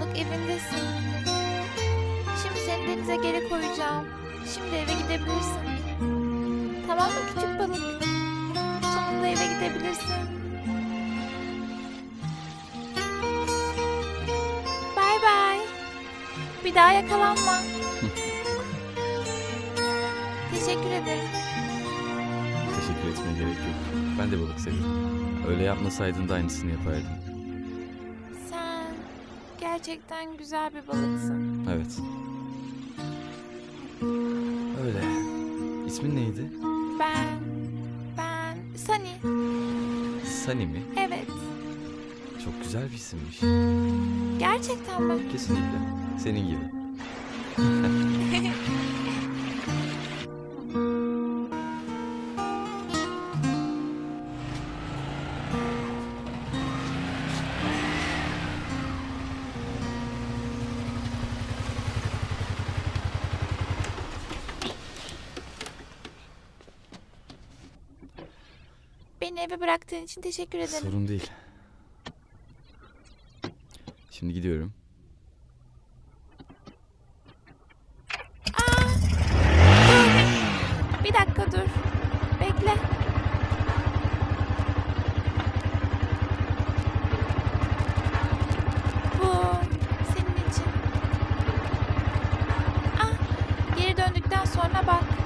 evindesin. Şimdi seni denize geri koyacağım. Şimdi eve gidebilirsin. Tamam mı küçük balık? Sonunda eve gidebilirsin. Bay bay. Bir daha yakalanma. Teşekkür ederim. Teşekkür etmeye gerek yok. Ben de balık seviyorum. Öyle yapmasaydın da aynısını yapardım. Gerçekten güzel bir balıksın. Evet. Öyle. İsmin neydi? Ben, ben, Sunny. Sunny mi? Evet. Çok güzel bir isimmiş. Gerçekten mi? Kesinlikle. Senin gibi. Beni eve bıraktığın için teşekkür ederim. Sorun değil. Şimdi gidiyorum. Aa, dur. Bir dakika dur. Bekle. Bu senin için. Ah, geri döndükten sonra bak.